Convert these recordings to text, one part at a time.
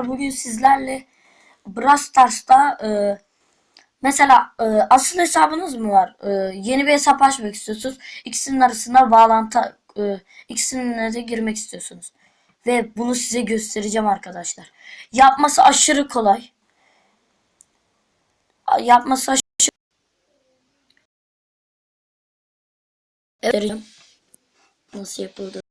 Bugün sizlerle Brawl e, mesela e, asıl hesabınız mı var? E, yeni bir hesap açmak istiyorsunuz. İkisinin arasında bağlantı e, ikisine de girmek istiyorsunuz. Ve bunu size göstereceğim arkadaşlar. Yapması aşırı kolay. Yapması aşırı Evet. Nasıl yapıldı?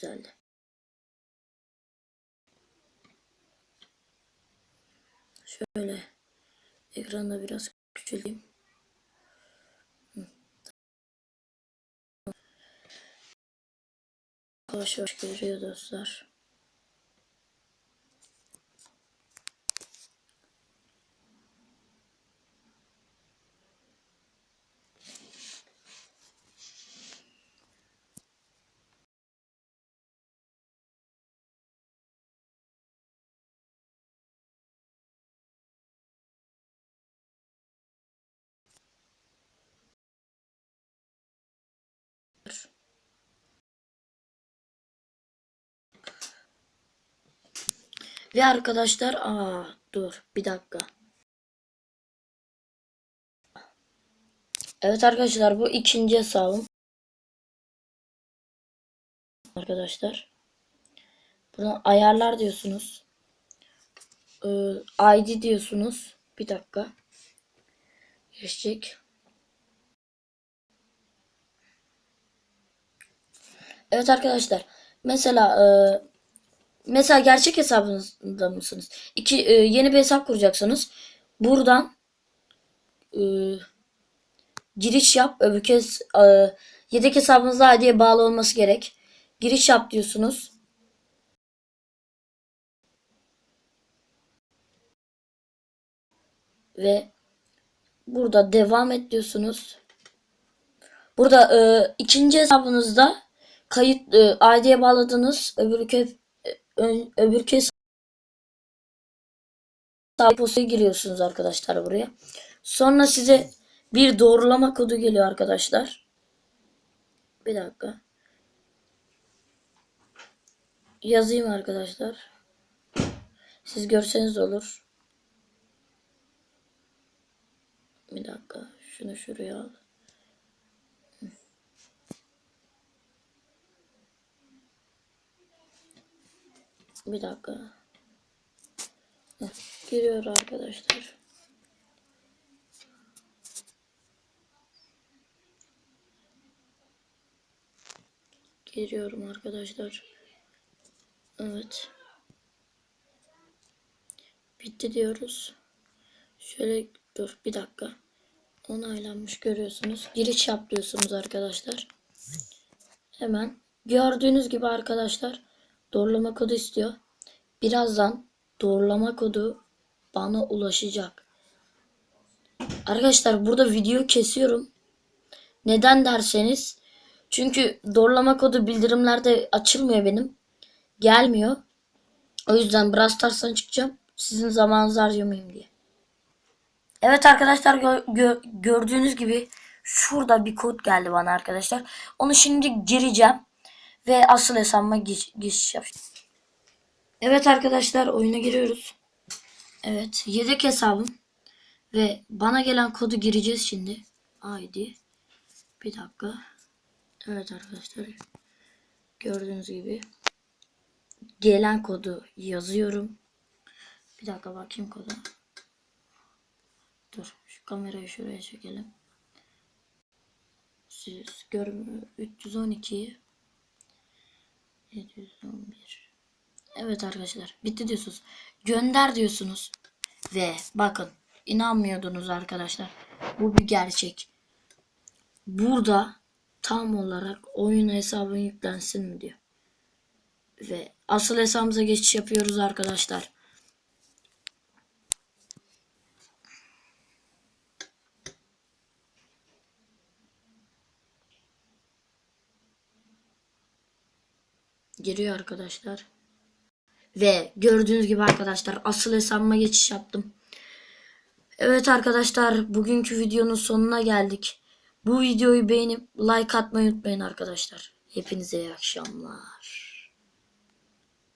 Güzeldi. Şöyle ekranda biraz küçüleyim. Yavaş yavaş geliyor dostlar. Ve arkadaşlar aa dur bir dakika. Evet arkadaşlar bu ikinci hesabım. Arkadaşlar. Buradan ayarlar diyorsunuz. Ee, ID diyorsunuz. Bir dakika. Geçecek. Evet arkadaşlar. Mesela e, mesela gerçek hesabınızda mısınız? İki e, yeni bir hesap kuracaksınız. Buradan e, giriş yap. Öbür kez e, yedek hesabınızla ID'ye bağlı olması gerek. Giriş yap diyorsunuz. Ve burada devam et diyorsunuz. Burada e, ikinci hesabınızda kayıt e, ID'ye bağladınız. Öbür kez ön, öbür kez postaya giriyorsunuz arkadaşlar buraya. Sonra size bir doğrulama kodu geliyor arkadaşlar. Bir dakika. Yazayım arkadaşlar. Siz görseniz olur. Bir dakika. Şunu şuraya al. Bir dakika. Giriyor arkadaşlar. Giriyorum arkadaşlar. Evet. Bitti diyoruz. Şöyle dur bir dakika. Onaylanmış görüyorsunuz. Giriş yap diyorsunuz arkadaşlar. Hemen gördüğünüz gibi arkadaşlar doğrulama kodu istiyor. Birazdan doğrulama kodu bana ulaşacak. Arkadaşlar burada video kesiyorum. Neden derseniz çünkü doğrulama kodu bildirimlerde açılmıyor benim. Gelmiyor. O yüzden Brawl Stars'tan çıkacağım. Sizin zamanınızı harcamayayım diye. Evet arkadaşlar gö- gö- gördüğünüz gibi şurada bir kod geldi bana arkadaşlar. Onu şimdi gireceğim ve asıl hesabıma geç- geçiş yapacağım. Evet arkadaşlar oyuna giriyoruz. Evet yedek hesabım ve bana gelen kodu gireceğiz şimdi. ID. Bir dakika. Evet arkadaşlar gördüğünüz gibi gelen kodu yazıyorum. Bir dakika bakayım kodu. Dur şu kamerayı şuraya çekelim. Siz görmüyor. 312 Evet arkadaşlar bitti diyorsunuz. Gönder diyorsunuz. Ve bakın inanmıyordunuz arkadaşlar. Bu bir gerçek. Burada tam olarak oyun hesabın yüklensin mi diyor. Ve asıl hesabımıza geçiş yapıyoruz arkadaşlar. Giriyor arkadaşlar. Ve gördüğünüz gibi arkadaşlar asıl hesabıma geçiş yaptım. Evet arkadaşlar bugünkü videonun sonuna geldik. Bu videoyu beğenip like atmayı unutmayın arkadaşlar. Hepinize iyi akşamlar.